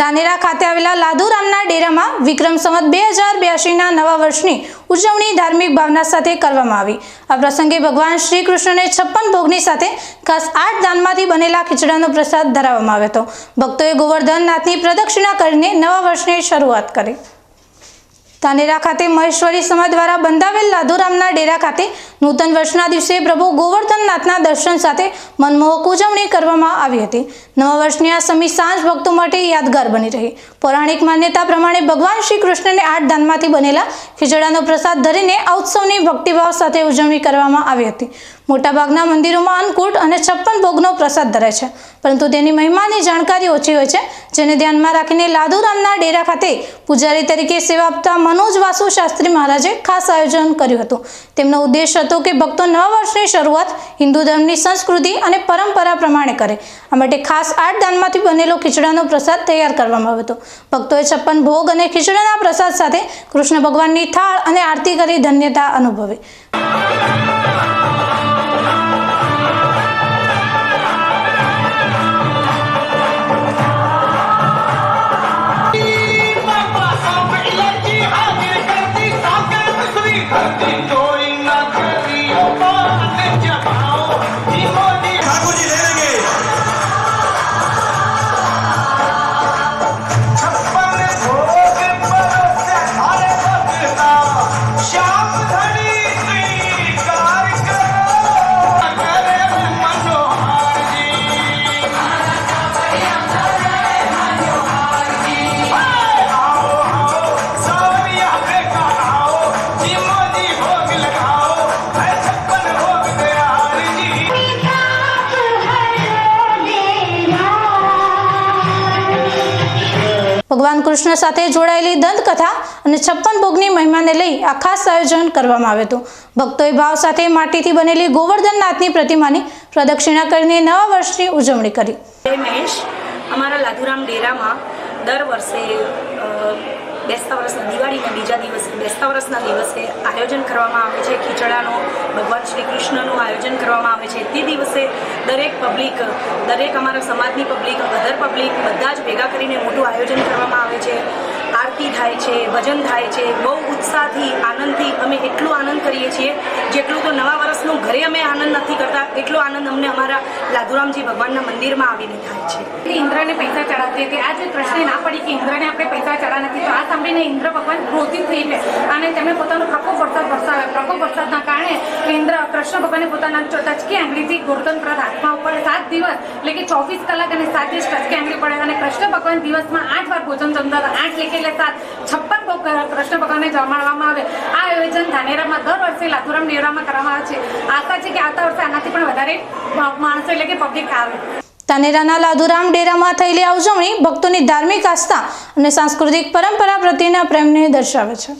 ધાનેરા ખાતે આવેલા લાધુરામના ડેરામાં વિક્રમ સંવત બે હજાર બ્યાસીના નવા વર્ષની ઉજવણી ધાર્મિક ભાવના સાથે કરવામાં આવી. આ પ્રસંગે ભગવાન શ્રી કૃષ્ણને છપ્પન ભોગની સાથે ખાસ આઠ દાનમાંથી બનેલા ખીચડાનો પ્રસાદ ધરાવવામાં આવ્યો હતો. ભક્તોએ ગોવર્ધન નાથની પ્રદક્ષિણા કરીને નવા વર્ષની શરૂઆત કરી. ધાનેરા ખાતે મહેશ્વરી સમાજ દ્વારા બંધાવેલ લાધુરામના ડેરા ખાતે નૂતન વર્ષના દિવસે પ્રભુ ગોવર્ધનનાથના દર્શન સાથે મનમોહક ઉજવણી કરવામાં આવી હતી. નવા વર્ષની આ સમી સાંજ ભક્તો માટે યાદગાર બની રહી. પૌરાણિક માન્યતા પ્રમાણે ભગવાન શ્રી કૃષ્ણને આઠ દાનમાંથી બનેલા ખીચડાનો પ્રસાદ ધરીને આ ઉત્સવની ભક્તિભાવ સાથે ઉજવણી કરવામાં આવી હતી. મોટાભાગના મંદિરોમાં અન્નકૂટ અને છપ્પન ભોગનો પ્રસાદ ધરે છે. પરંતુ તેની મહિમાની જાણકારી ઓછી હોય છે, જેને ધ્યાનમાં રાખીને લાદુરામના ડેરા ખાતે પૂજારી તરીકે સેવા આપતા મનોજ વાસુ શાસ્ત્રી મહારાજે ખાસ આયોજન કર્યું હતું. તેમનો ઉદ્દેશ હતો કે ભક્તો નવા વર્ષની શરૂઆત હિન્દુ ધર્મની સંસ્કૃતિ અને પરંપરા પ્રમાણે કરે. આ માટે ખાસ આઠ દાનમાંથી બનેલો ખીચડાનો પ્રસાદ તૈયાર કરવામાં આવ્યો હતો. ભક્તોએ છપ્પન ભોગ અને ખીચડાના પ્રસાદ સાથે કૃષ્ણ ભગવાનની થાળ અને આરતી કરી ધન્યતા અનુભવી. ભગવાન કૃષ્ણ સાથે જોડાયેલી દંતકથા અને છપ્પન ભોગની મહિમાને લઈ આ ખાસ આયોજન કરવામાં આવ્યું હતું. ભક્તોએ ભાવ સાથે માટીથી બનેલી ગોવર્ધનનાથની પ્રતિમાની પ્રદક્ષિણા કરીને નવા વર્ષની ઉજવણી કરી. મહેશ, અમારા લાધુરામ ડેરામાં દર વર્ષે બેસતા વર્ષના દિવાળીના બીજા દિવસે, બેસતા વર્ષના દિવસે આયોજન કરવામાં આવે છે. ખીચડાનો, ભગવાન શ્રી કૃષ્ણનું આયોજન કરવામાં આવે છે. તે દિવસે દરેક પબ્લિક દરેક અમારા સમાજની પબ્લિક અધર પબ્લિક બધા જ ભેગા કરીને મોટું આયોજન કરવામાં આવે છે. આરતી થાય છે, ભજન થાય છે, બહુ ઉત્સાહથી, આનંદથી અમે એટલો આનંદ કરીએ છીએ, જેટલું તો નવા વર્ષનું ઘરે અમે આનંદ નથી કરતા, એટલો આનંદ અમને અમારા લાધુરામજી ભગવાનના મંદિરમાં આવીને થાય છે. ઇન્દ્રને પૈસા ચડાવતી હતી. આ જે પ્રશ્ન ના પડી કે ઇન્દ્રને આપણે પૈસા ચડા નથી. તો આ સાંભળીને ઇન્દ્ર ભગવાન ક્રોધિત થઈ ગયા. અને તેમણે પોતાનો પ્રકોપ વરસાદ વરસાવ્યો. પ્રકોપ વરસાદના કારણે કેન્દ્ર કૃષ્ણ ભગવાને પોતાના ટચકી આંગળીથી પ્રદ હાથમાં ઉપર સાત દિવસ, એટલે કે ચોવીસ કલાક અને સાત દિવસ ટચકી આંગળી પડે અને કૃષ્ણ ભગવાન દિવસમાં આઠ વાર ભોજન જમતા હતા. આઠ લેખે એટલે સાત, છપ્પન ભોગ કૃષ્ણ ભગવાનને જમાડવામાં આવે. આ આયોજન ધાનેરામાં દર વર્ષે લાથુરામ નેરામાં કરવામાં આવે છે. આશા છે કે આવતા વર્ષે આનાથી પણ વધારે માણસો એટલે કે પબ્લિક આવે. તાનેરાના લાધુરામ ડેરામાં થયેલી આ ઉજવણી ભક્તોની ધાર્મિક આસ્થા અને સાંસ્કૃતિક પરંપરા પ્રત્યેના પ્રેમને દર્શાવે છે.